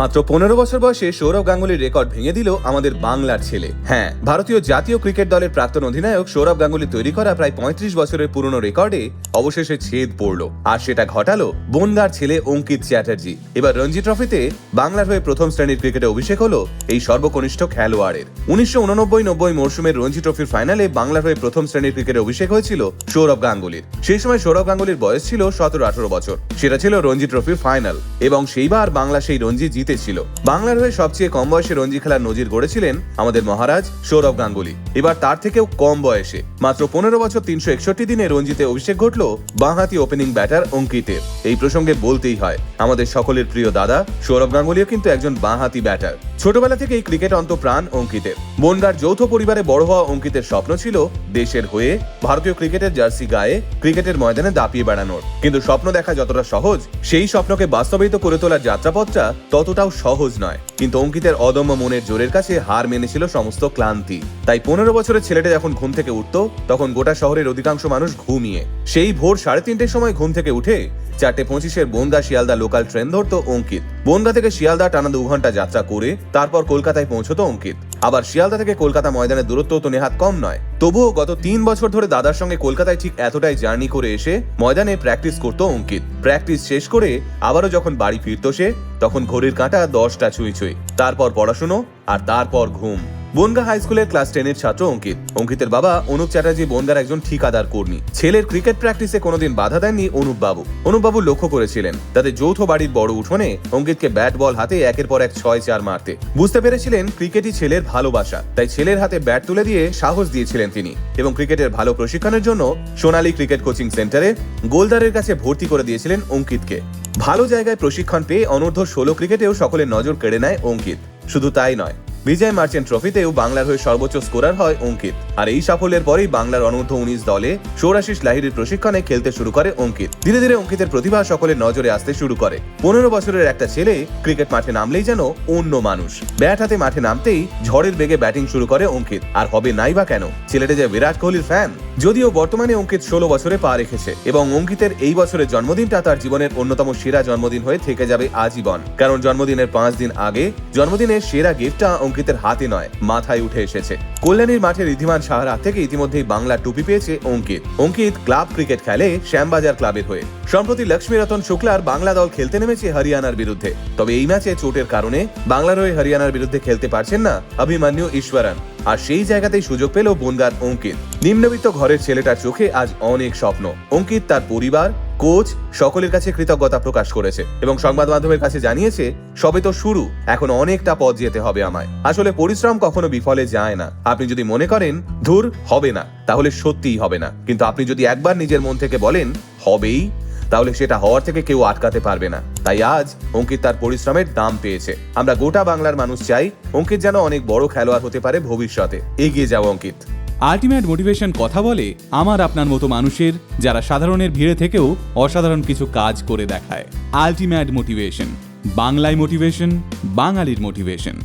মাত্র পনেরো বছর বয়সে সৌরভ গাঙ্গুলির রেকর্ড ভেঙে দিল আমাদের বাংলার ছেলে। হ্যাঁ ভারতীয় জাতীয় ক্রিকেট দলের প্রাক্তন অধিনায়ক সৌরভ গাঙ্গুলি তৈরি করা প্রায় পঁয়ত্রিশ বছরের পুরনো রেকর্ডে অবশেষে ছেদ পড়ল। আর সেটা ঘটালো বনগার ছেলে অঙ্কিত চ্যাটার্জি। এবার রঞ্জি ট্রফিতে বাংলার হয়ে প্রথম শ্রেণির ক্রিকেটে অভিষেক হলো এই সর্বকনিষ্ঠ খেলোয়াড়ের। উনিশশো উননব্বই নব্বই মরশুমের রঞ্জি ট্রফির ফাইনালে বাংলার হয়ে প্রথম শ্রেণির ক্রিকেটে অভিষেক হয়েছিল সৌরভ গাঙ্গুলির। সেই সময় সৌরভ গাঙ্গুলির বয়স ছিল সতেরো আঠারো বছর। সেটা ছিল রঞ্জি ট্রফির ফাইনাল। এবং সেইবার বাংলা সেই রঞ্জি জিতেছিল বাংলার হয়ে সবচেয়ে কম বয়সে রঞ্জি খেলার নজির গড়েছিলেন আমাদের মহারাজ সৌরভ গাঙ্গুলি। এবার তার থেকেও কম বয়সে। মাত্র পনেরো বছর তিনশো একষট্টি দিনে রঞ্জিতে অভিষেক ঘটল বাঁহাতি ওপেনিং ব্যাটার অঙ্কিতের। এই প্রসঙ্গে বলতেই হয়, আমাদের সকলের প্রিয় দাদা সৌরভ গাঙ্গুলিও কিন্তু একজন বাঁহাতি ব্যাটার ছোটবেলা থেকেই ক্রিকেট অন্ত প্রাণ অঙ্কিতের। বনগার যৌথ পরিবারে বড় হওয়া অঙ্কিতের স্বপ্ন ছিল দেশের হয়ে ভারতীয় ক্রিকেটের জার্সি গায়ে ক্রিকেটের ময়দানে দাপিয়ে বেড়ানোর। কিন্তু স্বপ্ন দেখা যতটা সহজ, সেই স্বপ্নকে বাস্তবায়িত করে তোলার যাত্রাপথটা ততটাও সহজ নয়। কিন্তু অঙ্কিতের অদম্য মনের জোরের কাছে হার মেনেছিল সমস্ত ক্লান্তি। তাই পনেরো বছরের ছেলেটা যখন ঘুম থেকে উঠত, তখন গোটা শহরের অধিকাংশ মানুষ ঘুমিয়ে। সেই ভোর সাড়ে তিনটের সময় ঘুম থেকে উঠে চারটে পঁচিশের বনগা শিয়ালদা লোকাল ট্রেন ধরতো অঙ্কিত। বনগা থেকে শিয়ালদা টানা দু ঘণ্টা যাত্রা করে তারপর কলকাতায় পৌঁছতো অঙ্কিত। আবার শিয়ালদা থেকে কলকাতা ময়দানের দূরত্ব তো নেহাত কম নয়। তবুও গত তিন বছর ধরে দাদার সঙ্গে কলকাতায় ঠিক এতটাই জার্নি করে এসে ময়দানে প্র্যাকটিস করতো অঙ্কিত। প্র্যাকটিস শেষ করে আবারও যখন বাড়ি ফিরত সে, তখন ঘড়ির কাঁটা দশটা ছুঁই ছুঁই। তারপর পড়াশুনো আর তারপর ঘুম। বনগা হাই স্কুলের ক্লাস টেনের ছাত্র অঙ্কিত। অঙ্কিতের বাবা অনুপ চ্যাটার্জি বনগার একজন ঠিকাদার কর্মী। ছেলের ক্রিকেট প্র্যাকটিসে কোনোদিন বাধা দেননি অনুপ বাবু অনুপ বাবু লক্ষ্য করেছিলেন তাদের যৌথ বাড়ির বড় উঠোনে অঙ্কিতকে ব্যাট বল হাতে একের পর এক ছয় চার মারতে। বুঝতে পেরেছিলেন ক্রিকেটই ছেলের ভালোবাসা, তাই ছেলের হাতে ব্যাট তুলে দিয়ে সাহস দিয়েছিলেন তিনি। এবং ক্রিকেটের ভালো প্রশিক্ষণের জন্য সোনালী ক্রিকেট কোচিং সেন্টারে গোলদারের কাছে ভর্তি করে দিয়েছিলেন অঙ্কিতকে। ভালো জায়গায় প্রশিক্ষণ পেয়ে অনূর্ধ্ব ষোলো ক্রিকেটেও সকলের নজর কেড়ে নেয় অঙ্কিত। শুধু তাই নয় বিজয় মার্চেন্ট ট্রফিতেও বাংলার হয়ে সর্বোচ্চ স্কোরার হয় অঙ্কিত। আর এই সাফল্যের পরেই বাংলার অনূর্ধ্ব উনিশ দলে সৌরাশিস লাহিড়ির প্রশিক্ষণে খেলতে শুরু করে অঙ্কিত। ধীরে ধীরে অঙ্কিতের প্রতিভা সকলের নজরে আসতে শুরু করে। পনেরো বছরের একটা ছেলে ক্রিকেট মাঠে নামলেই যেন অন্য মানুষ। ব্যাট হাতে মাঠে নামতেই ঝড়ের বেগে ব্যাটিং শুরু করে অঙ্কিত। আর হবে নাই বা কেন? ছেলেটা যে বিরাট কোহলির ফ্যান। যদিও বর্তমানে অঙ্কিত ষোলো বছরে পা রেখেছে এবং অঙ্কিতের এই বছরের জন্মদিনটা তার জীবনের অন্যতম সেরা জন্মদিন হয়ে থেকে যাবে আজীবন। কারণ জন্মদিনের পাঁচ দিন আগে জন্মদিনের সেরা গিফটটা অঙ্কিতের হাতে নয়, মাথায় উঠে এসেছে। কল্যাণীর মাঠে ঋদ্ধিমান সাহার হাত থেকে ইতিমধ্যেই বাংলা টুপি পেয়েছে অঙ্কিত। অঙ্কিত ক্লাব ক্রিকেট খেলে শ্যামবাজার ক্লাবের হয়ে। সম্প্রতি লক্ষ্মীরতন শুক্লার বাংলা দল খেলতে নেমেছে হরিয়ানার বিরুদ্ধে। তবে এই ম্যাচে চোটের কারণে বাংলার হয়ে হরিয়ানার বিরুদ্ধে খেলতে পারছেন না অভিমান্যু ঈশ্বরন। আর সেই জায়গাতেই সুযোগ পেল বনগার অঙ্কিত। নিম্নবিত্ত ঘরের ছেলেটার চোখে আজ অনেক স্বপ্ন। অঙ্কিত তার পরিবার, কোচ, সকলের কাছে কৃতজ্ঞতা প্রকাশ করেছে এবং সংবাদ মাধ্যমের কাছে জানিয়েছে, সবে তো শুরু, এখন অনেকটা পথ যেতে হবে আমায়। আসলে পরিশ্রম কখনো বিফলে যায় না। আপনি যদি মনে করেন, ধুর, হবে না, তাহলে সত্যিই হবে না। কিন্তু আপনি যদি একবার নিজের মন থেকে বলেন, হবেই তাহলে সেটা হওয়ার থেকে কেউ আটকাতে পারবে না। তাই আজ অঙ্কিত তার পরিশ্রমের দাম পেয়েছে। আমরা গোটা বাংলার মানুষ চাই অঙ্কিত যেন অনেক বড় খেলোয়াড় হতে পারে ভবিষ্যতে। এগিয়ে যাও অঙ্কিত। আলটিমেট মোটিভেশন কথা বলে আমার আপনার মতো মানুষের যারা সাধারণের ভিড়ে থেকেও অসাধারণ কিছু কাজ করে দেখায়। আলটিমেট মোটিভেশন বাংলায় মোটিভেশন বাঙালির মোটিভেশন